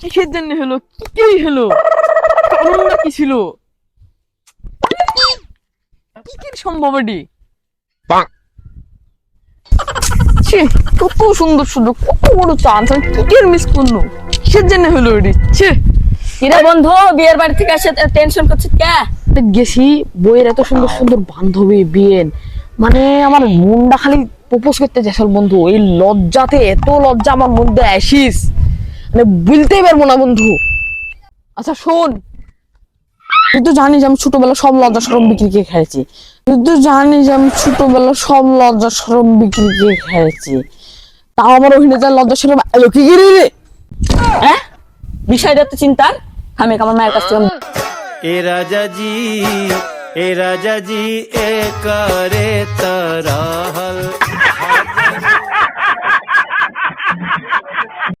কিসের জন্য হলো? কি হলো? কারণটা কি ছিল? কি কি সম্ভব এটি? ছি, কত সুন্দর সুন্দর কত বড় চান্স আমি মিস করল কিসের জন্য হলো এটি? ছে। কিরে বন্ধু বিয়ের বাড়ি থেকে এসে টেনশন করছিস কে? গেছি বইয়ের এত সুন্দর সুন্দর বান্ধবী বিয়েন মানে আমার মনটা খালি প্রপোজ করতে চাইছিল বন্ধু, এই লজ্জাতে এত লজ্জা আমার মধ্যে আসিস। মানে বুঝতেই পারব না বন্ধু। আচ্ছা শোন। তুই তো জানিস আমি ছোটবেলা সব লজ্জা সরম বিক্রি করে খেয়েছি। তুই তো জানিস আমি ছোটবেলা সব লজ্জা সরম বিক্রি করে খেয়েছি। তাও আমার অভিনেতার লজ্জা সরম এলো কি গিরি রে? হ্যাঁ? বিষয় তো চিন্তার। আমি আমার মায়ের কাছ থেকে এ রাজা জি, এ রাজা জি, এ করে তারা